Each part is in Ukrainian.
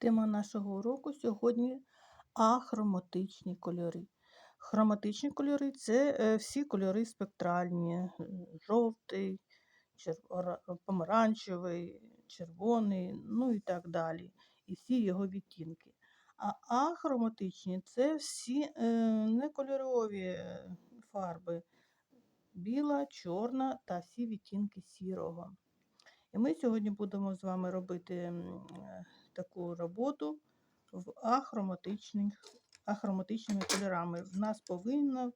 Тема нашого уроку сьогодні ахроматичні кольори. Хроматичні кольори це е, всі кольори спектральні: е, жовтий, чер- помаранчевий, червоний, ну і так далі. І всі його відтінки. А ахроматичні це всі е, некольорові фарби: біла, чорна та всі відтінки сірого. І ми сьогодні будемо з вами робити таку роботу в ахроматичними кольорами. В нас повинна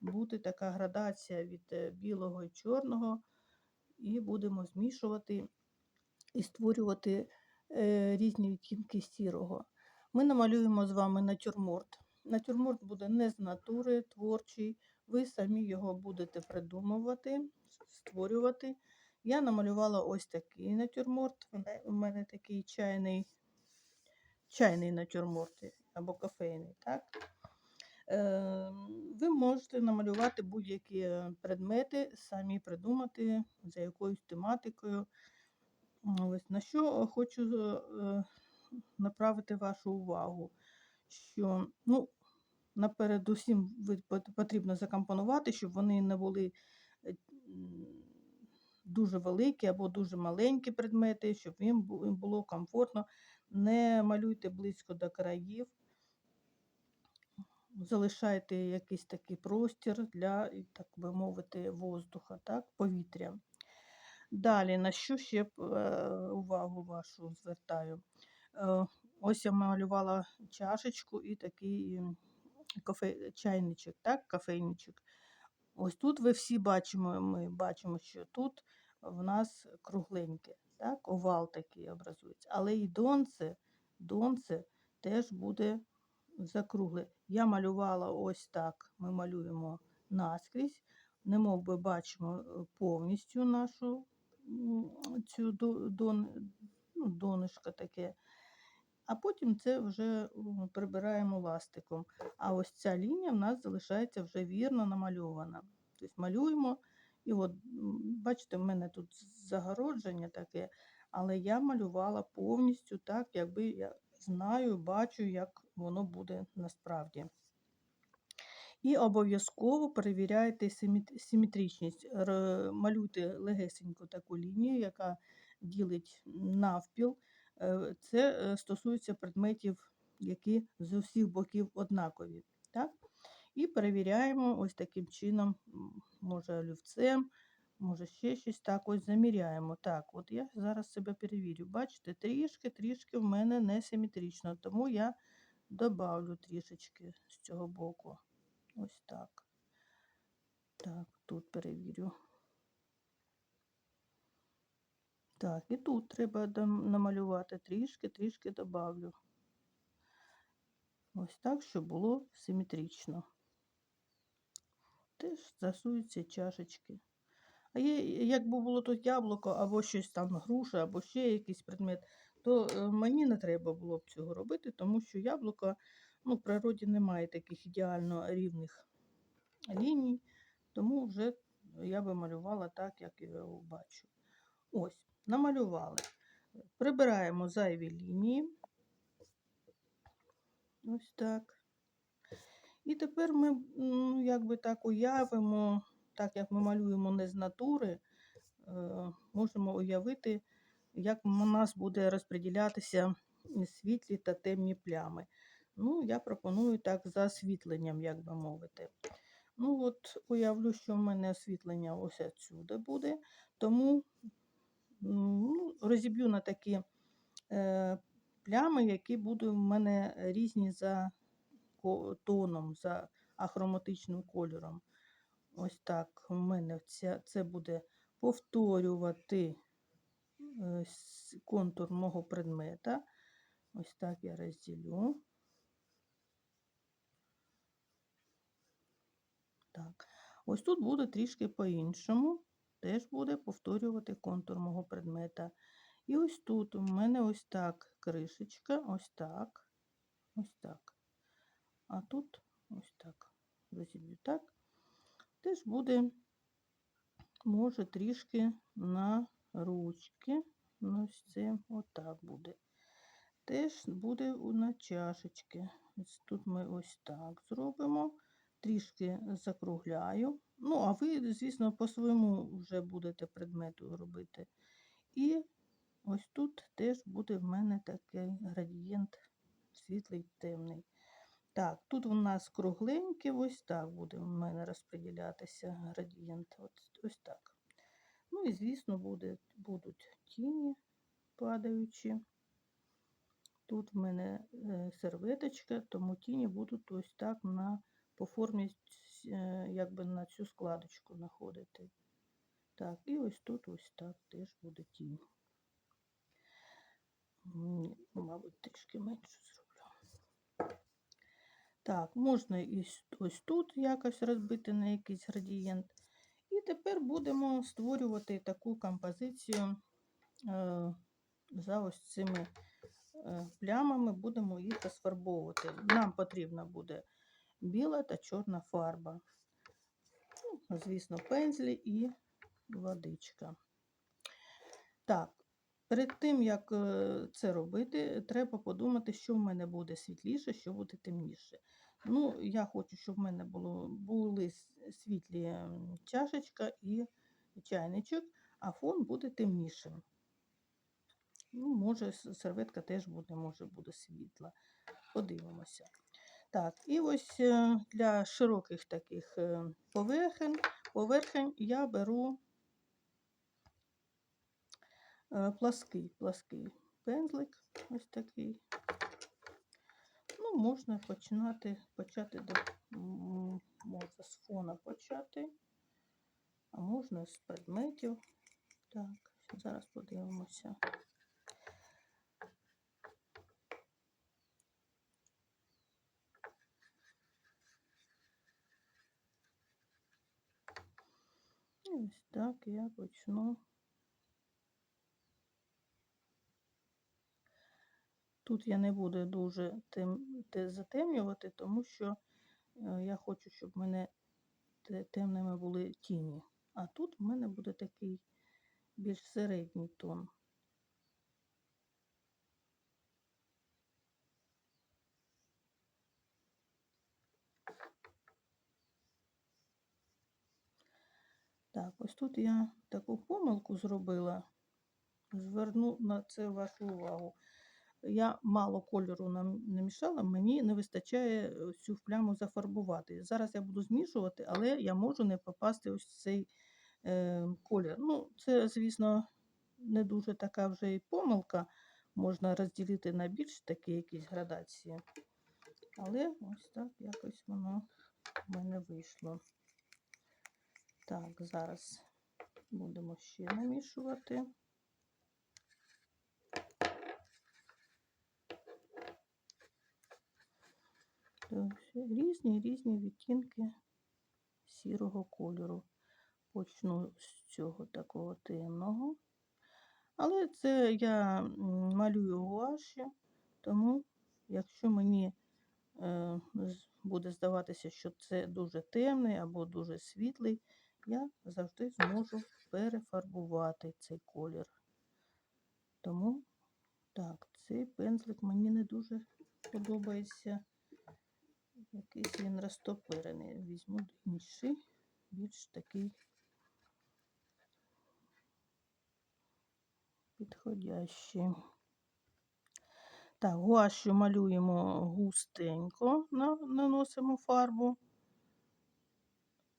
бути така градація від е, білого і чорного, і будемо змішувати і створювати е, різні відтінки сірого. Ми намалюємо з вами натюрморт. Натюрморт буде не з натури, творчий. Ви самі його будете придумувати, створювати. Я намалювала ось такий натюрморт. У мене такий чайний, чайний натюрморт або кофейний. Так? Ви можете намалювати будь-які предмети, самі придумати за якоюсь тематикою. Ось на що хочу е, направити вашу увагу, що ну, напередусім ви пот- потрібно закомпонувати, щоб вони не були е, дуже великі або дуже маленькі предмети, щоб їм було комфортно. Не малюйте близько до країв, залишайте якийсь такий простір для, так би мовити, воздуха, так, повітря. Далі, на що ще е, увагу вашу звертаю? Е, Ось я малювала чашечку і такий кофе, чайничок, так, кофейничок. Ось тут ви всі бачимо, ми бачимо, що тут в нас кругленьке, так, овал такий образується. Але і донце, донце теж буде закругле. Я малювала ось так. Ми малюємо наскрізь, немов би бачимо е, повністю нашу цю дон, ну, таке. А потім це вже прибираємо ластиком. А ось ця лінія в нас залишається вже вірно намальована. Тобто малюємо, і от, бачите, в мене тут загородження таке, але я малювала повністю так, якби я знаю, бачу, як воно буде насправді. І обов'язково перевіряйте симетричність. Малюйте легесеньку таку лінію, яка ділить навпіл. Е, Це е, стосується предметів, які з усіх боків однакові. Так? І перевіряємо ось таким чином, може олівцем, може ще щось так, ось заміряємо. Так, от я зараз себе перевірю. Бачите, трішки, трішки в мене не симетрично, тому я добавлю трішечки з цього боку. Ось так. Так, тут перевірю. Так, і тут треба намалювати трішки, трішки добавлю. Ось так, щоб було симетрично. Теж стосуються чашечки. А є, якби було тут яблуко, або щось там груша, або ще якийсь предмет, то е, мені не треба було б цього робити, тому що яблуко ну, в природі немає таких ідеально рівних ліній, тому вже я би малювала так, як я його бачу. Ось, намалювали. Прибираємо зайві лінії. Ось так. І тепер ми ну, якби так уявимо, так як ми малюємо не з натури, е, можемо уявити, як у нас буде розподілятися світлі та темні плями. Ну, я пропоную так за освітленням, як би мовити. Ну, от уявлю, що в мене освітлення ось отсюди буде, тому ну, розіб'ю на такі е, плями, які будуть в мене різні за тоном, за ахроматичним кольором. Ось так. У мене ця, це буде повторювати е, контур мого предмета. Ось так я розділю. Так. Ось тут буде трішки по-іншому. Теж буде повторювати контур мого предмета. І ось тут у мене ось так кришечка, ось так, ось так. А тут ось так. Розіб'ю так. Теж буде, може, трішки на ручки. Ну, ось це отак буде. теж буде на чашечки. Ось тут ми ось так зробимо, трішки закругляю. Ну, а ви, звісно, по своєму вже будете предмету робити. І ось тут теж буде в мене такий градієнт світлий темний. Так, тут у нас кругленький, ось так буде у мене розподілятися градієнт. От, ось так. Ну і, звісно, буде, будуть тіні падаючі. Тут в мене е, серветочка, тому тіні будуть ось так на, по формі е, якби на цю складочку знаходити. Так, і ось тут ось так теж буде тінь. Мабуть, трішки менше зроблю. Так, можна і ось тут якось розбити на якийсь градієнт. І тепер будемо створювати таку композицію е, за ось цими е, плямами, будемо їх розфарбовувати. Нам потрібна буде біла та чорна фарба. Ну, звісно, пензлі і водичка. Так, перед тим, як е, це робити, треба подумати, що в мене буде світліше, що буде темніше. Ну, я хочу, щоб в мене було, були світлі чашечка і чайничок, а фон буде темнішим. Ну, може, серветка теж буде, може, буде світла. Подивимося. Так, і ось е, для широких таких е, поверхень, поверхень я беру плаский, плаский пензлик, ось такий. Ну, можна починати, почати до, можна з фона почати, а можна з предметів. Так, зараз подивимося. І ось так я почну. Тут я не буду дуже тем, те, затемнювати, тому що е, я хочу, щоб в мене темними були тіні. А тут в мене буде такий більш середній тон. Так, ось тут я таку помилку зробила. Зверну на це вашу увагу. Я мало кольору намішала, мені не вистачає е, цю пляму зафарбувати. Зараз я буду змішувати, але я можу не попасти ось цей е, колір. Ну, це, звісно, не дуже така вже і помилка. Можна розділити на більш такі якісь градації. Але ось так якось воно в мене вийшло. Так, зараз будемо ще намішувати. Різні різні відтінки сірого кольору. Почну з цього такого темного. Але це я малюю гуаші, тому якщо мені е, буде здаватися, що це дуже темний або дуже світлий, я завжди зможу перефарбувати цей колір. Тому так, цей пензлик мені не дуже подобається. Якийсь він розтопирений. Візьму інший, більш такий підходящий. Так, гуашю малюємо густенько, наносимо фарбу,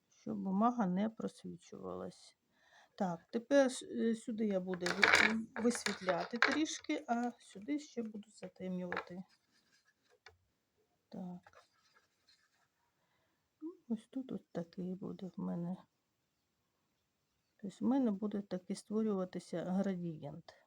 щоб бумага не просвічувалась. Так, тепер е, сюди я буду висвітляти трішки, а сюди ще буду затемнювати. Так. Ось тут ось такий буде в мене. Тобто в мене буде такий створюватися градієнт.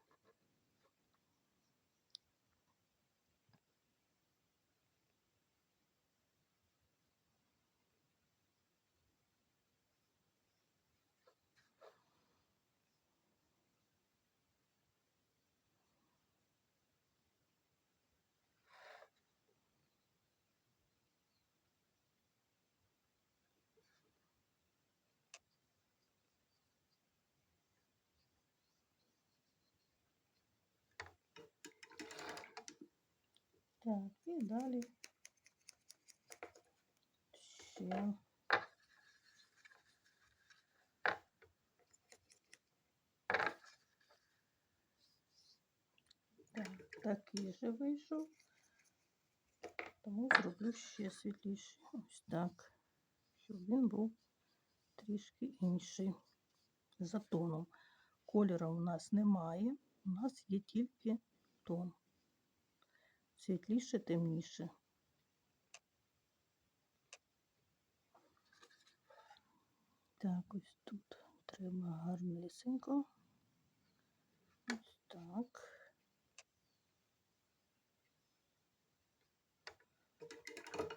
Так, і далі ще. Так, такий же вийшов, тому зроблю ще світліший. Ось так, щоб він був трішки інший за тоном. Кольору у нас немає, у нас є тільки тон. Світліше, темніше. Так, ось тут треба гарнесенько. Ось так.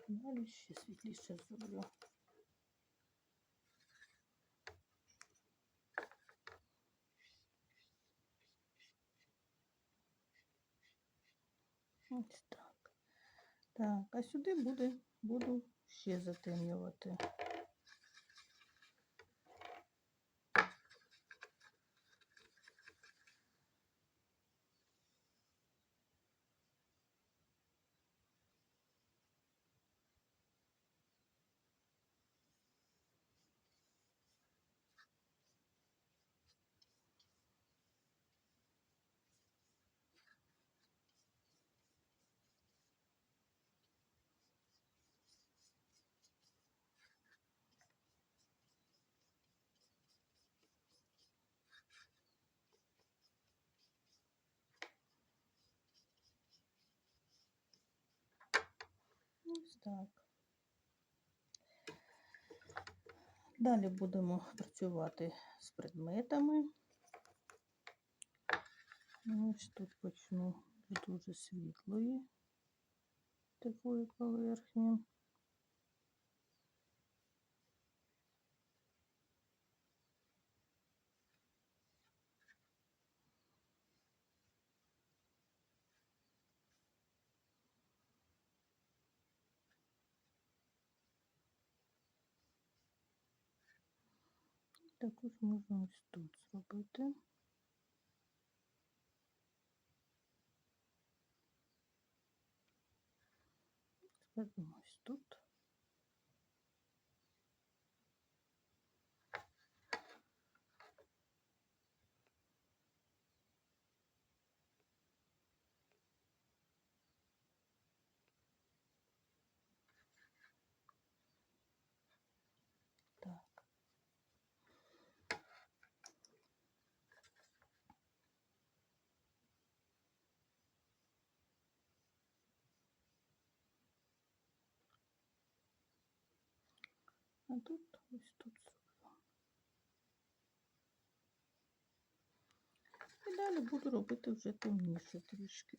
Далі ще світліше зроблю. Ось так. Так, а сюди буде, буду ще затемнювати. Ось так. Далі будемо працювати з предметами. Ось тут почну з дуже світлої такої поверхні. Також можна ось тут зробити. Скажімо, ось тут. Так. А тут ось тут зуба. І далі буду робити вже темніше трішки.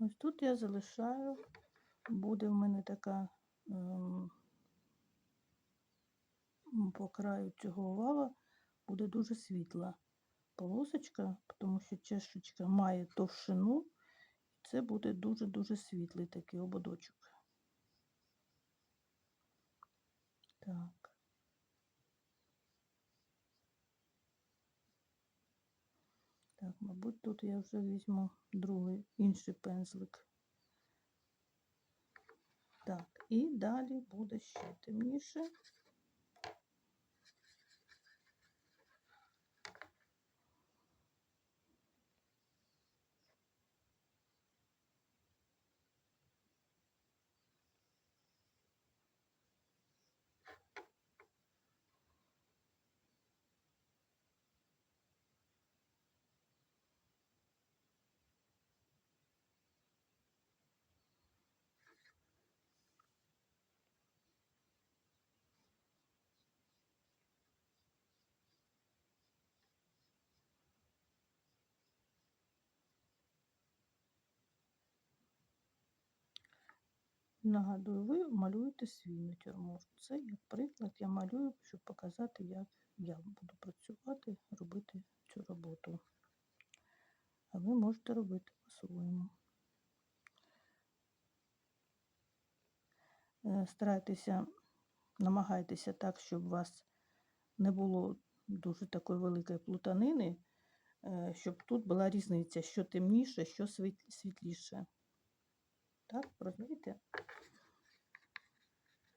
Ось тут я залишаю, буде в мене така ем, по краю цього овала буде дуже світла полосочка, тому що чешечка має товщину, це буде дуже-дуже світлий такий ободочок. Так. Так, мабуть, тут я вже візьму другий інший пензлик. Так, і далі буде ще темніше. Нагадую, ви малюєте свій натюрморт. Це, як приклад, я малюю, щоб показати, як я буду працювати, робити цю роботу. А ви можете робити по-своєму. Е, Старайтеся, намагайтеся так, щоб у вас не було дуже такої великої плутанини, е, щоб тут була різниця, що темніше, що світліше. Так, розумієте?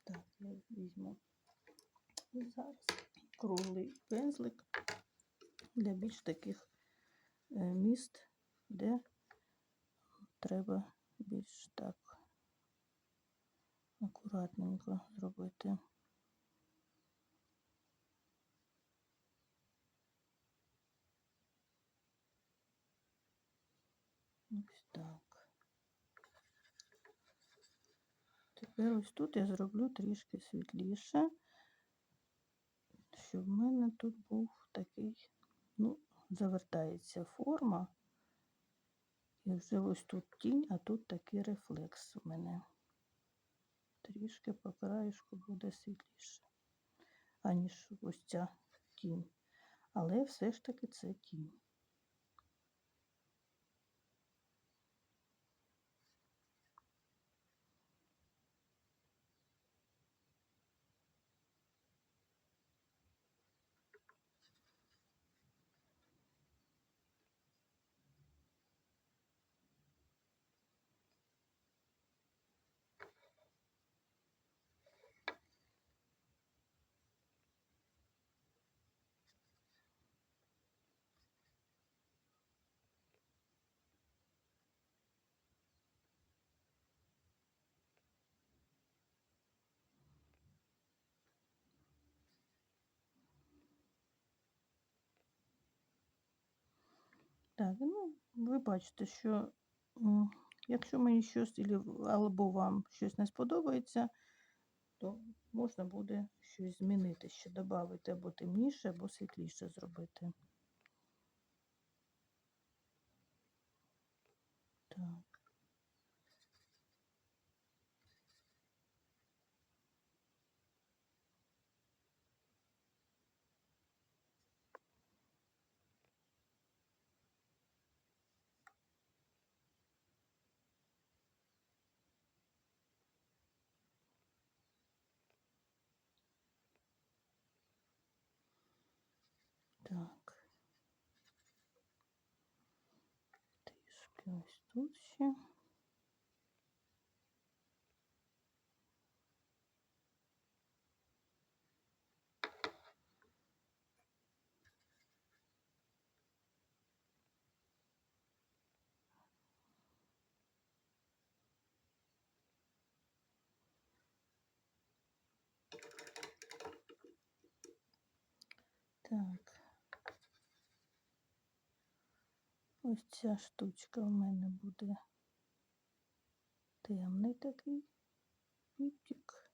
Так, я візьму зараз круглий пензлик для більш таких е, міст, де треба більш так акуратненько зробити. Ось так. Тепер ось тут я зроблю трішки світліше, щоб в мене тут був такий, ну, завертається форма. І вже ось тут тінь, а тут такий рефлекс у мене. Трішки по краєшку буде світліше, аніж ось ця тінь. Але все ж таки це тінь. Так, ну, ви бачите, що якщо мені щось або вам щось не сподобається, то можна буде щось змінити, ще додати або темніше, або світліше зробити. Так. Трішки ось тут ще. Так. Ось ця штучка у мене буде темний такий відтік.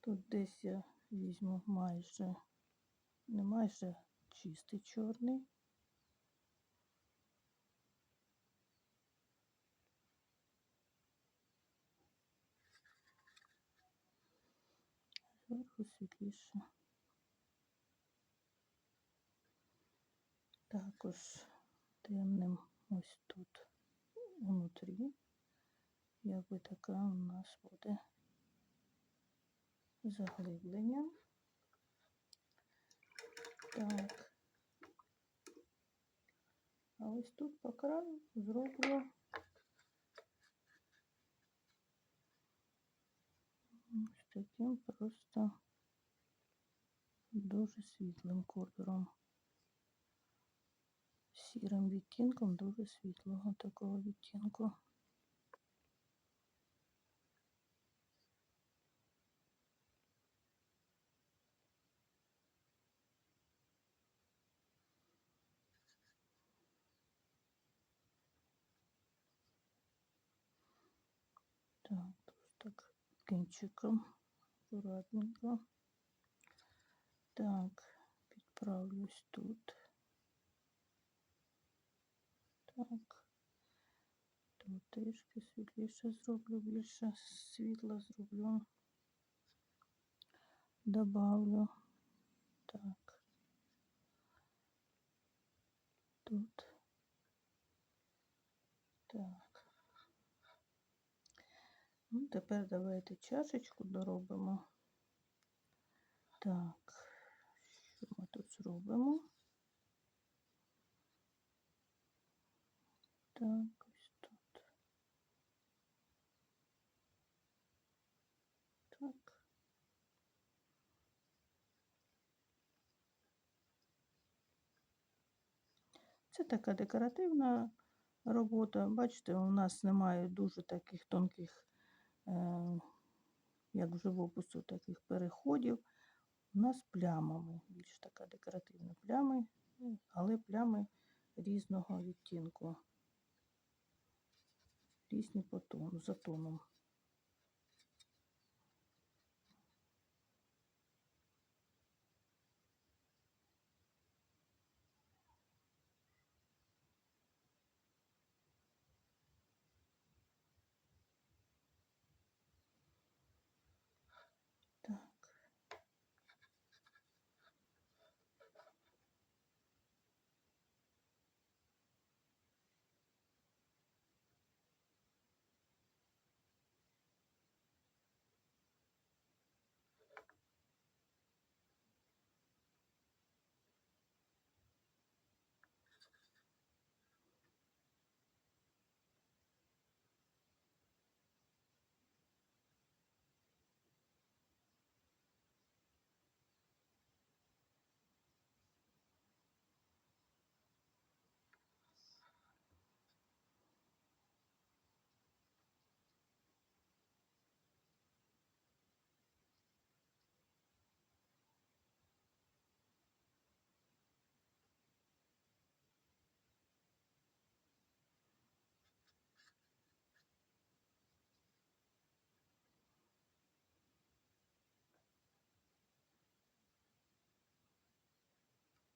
Тут десь я візьму майже, не майже чистий чорний. Зверху світліше. Також темним ось тут внутрі якби така у нас буде заглиблення. Так. А ось тут по краю зроблю ось таким просто дуже світлим кольором. Сірим відтінком дуже світлого такого відтінку. Так, ось так кінчиком акуратненько. Так, підправлюсь тут. Так. Тут трішки світліше зроблю, більше світла зроблю. Добавлю. Так. Тут. Так. Ну, тепер давайте чашечку доробимо. Так, що ми тут зробимо? Так, ось тут. Так. Це така декоративна робота. Бачите, у нас немає дуже таких тонких, е, як в живопису, таких переходів. У нас плямами, більш така декоративна плями, ну, але плями різного відтінку. Різні по тону, за тоном.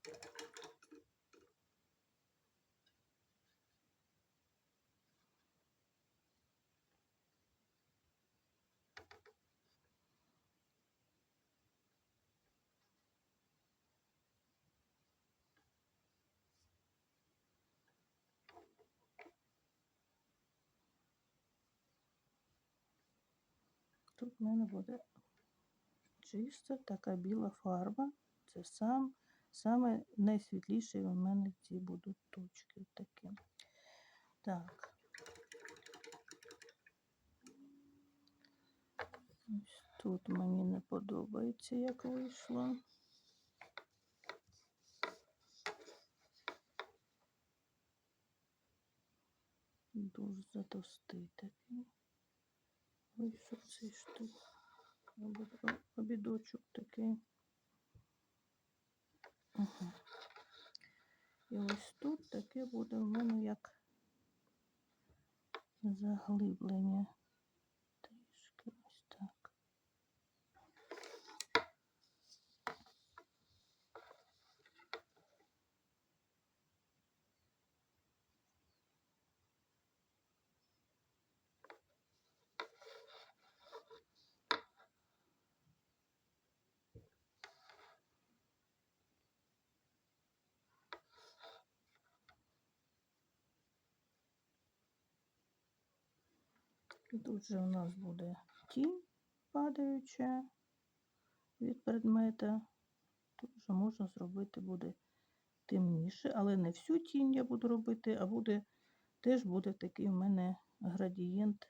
Тут в мене буде чиста така біла фарба. Це сам, саме найсвітліші у мене ці будуть точки такі. Так. Ось тут мені не подобається, як вийшло. Дуже затовстий такий. Вийшов цей штук. Обід- Обідочок такий. Ага. І ось тут таке буде в мене як заглиблення. Тут же у нас буде тінь падаюча від предмета. Тут вже можна зробити буде темніше, але не всю тінь я буду робити, а буде теж буде такий в мене градієнт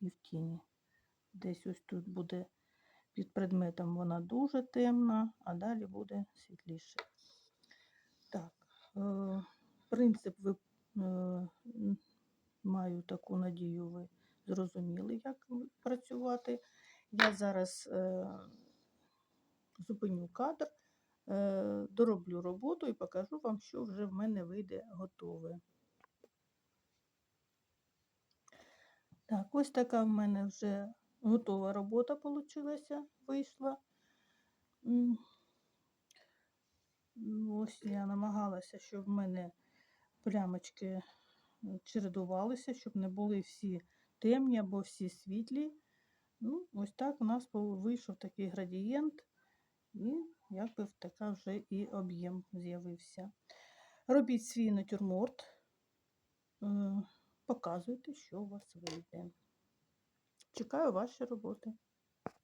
і в тіні. Десь ось тут буде під предметом вона дуже темна, а далі буде світліше. Так, е, принцип ви е, маю таку надію, ви зрозуміли, як працювати. Я зараз е, зупиню кадр, е, дороблю роботу і покажу вам, що вже в мене вийде готове. Так, ось така в мене вже готова робота вийшла. Ну, Ось я намагалася, щоб в мене плямочки е, чередувалися, щоб не були всі темні або всі світлі. Ну, ось так у нас вийшов такий градієнт, і якби така вже і об'єм з'явився. Робіть свій натюрморт, е, показуйте, що у вас вийде. Чекаю ваші роботи.